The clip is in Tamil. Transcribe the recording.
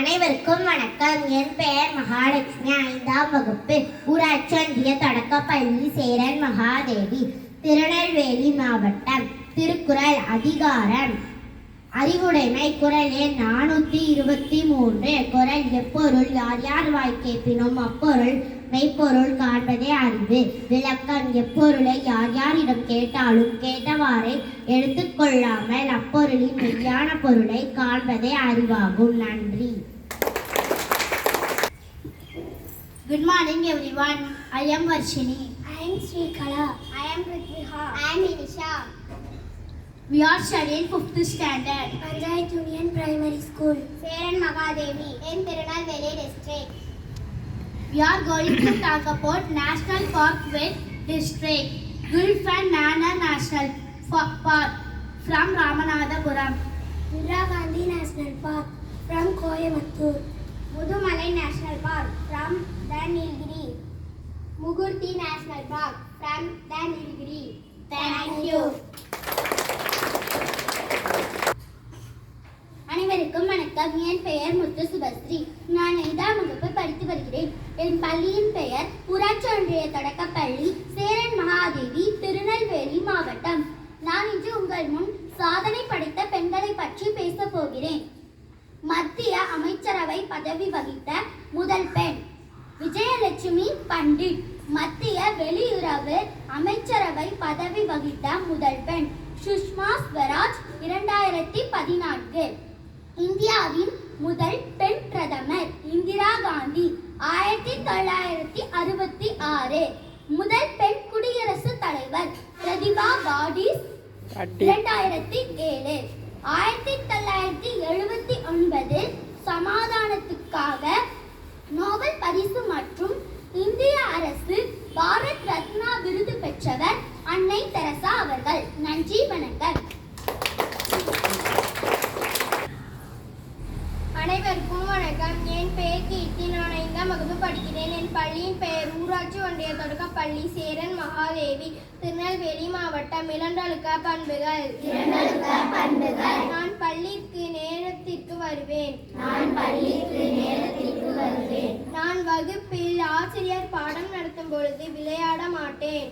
அனைவருக்கும் வணக்கம். என் பெயர் மகாலட்சுமி. ஐந்தாம் வகுப்பு ஊராட்சி ஒன்றிய தொடக்கப்பள்ளி சேரன் மகாதேவி திருநெல்வேலி மாவட்டம் திருக்குறள் அதிகாரம். அறிவுடைமை குரல் எண் நானூற்றி இருபத்தி மூன்று குரல் எப்பொருள் யார் யார் வாய் கேட்பினும் அப்பொருள் மெய்ப்பொருள் காண்பதே அறிவு விளக்கம் எப்பொருளை யார் யாரிடம் கேட்டாலும் கேட்டவாறே எடுத்துக்கொள்ளாமல் அப்பொருளின் மெய்யான பொருளை காண்பதே அறிவாகும் நன்றி Good morning everyone. I am Varshini. I am Srikala. I am Pritviha. I am Inisha. We are studying 5th standard. Panchayat Union Primary School. Seran Magadevi in Tirunelveli district. We are going to talk about National Park with District. Gulf and Nana National Park from Ramanathapuram. Indira Gandhi National Park from Coimbatore. Mudumalai National Park from the Nilgiri. Mugurti National Park from the Nilgiri. Thank you. அனைவருக்கும் வணக்கம் என் பெயர் முத்து சுபஸ்ரீ நான் ஐந்தாம் வகுப்பு படித்து வருகிறேன். என் பள்ளியின் பெயர் ஊராட்சி ஒன்றிய தொடக்கப்பள்ளி சேரன் மகாதேவி திருநெல்வேலி மாவட்டம். நான் இன்று உங்கள் முன் சாதனை படைத்த பெண்களை பற்றி பேசப் போகிறேன். மத்திய அமைச்சரவை பதவி வகித்த முதல் பெண் விஜயலட்சுமி பண்டிட். மத்திய வெளியுறவு அமைச்சரவை பதவி வகித்த முதல் பெண் சுஷ்மா ஸ்வராஜ் இரண்டாயிரத்தி பதினான்கு. இந்திய முதல் பெண் பிரதமர் இந்திரா காந்தி ஆயிரத்தி தொள்ளாயிரத்தி அறுபத்தி ஆறு. முதல் பெண் குடியரசுத் தலைவர் பிரதிபா பாடிஸ் இரண்டாயிரத்தி ஏழு. ஆயிரத்தி தொள்ளாயிரத்தி எழுபத்தி ஒன்பதில் சமாதானத்துக்காக நோபல் பரிசு மற்றும் இந்திய அரசு பாரத் ரத்னா விருது பெற்றவர் அன்னை தெரசா அவர்கள். நன்றி வணக்கம். அனைவருக்கும் வணக்கம் என் பெயர் கீர்த்தி நான் ஐந்தாம் வகுப்பு படிக்கிறேன். என் பள்ளியின் பெயர் ஊராட்சி ஒன்றிய தொடக்கப்பள்ளி சேரன் மகாதேவி. திருநெல்வேலி மாவட்டம் இளண்டழுக்க பண்புகள். நான் பள்ளிக்கு நேரத்திற்கு வருவேன். நான் பள்ளிக்கு நேரத்திற்கு வருவேன். நான் வகுப்பில் ஆசிரியர் பாடம் நடத்தும் பொழுது விளையாட மாட்டேன்.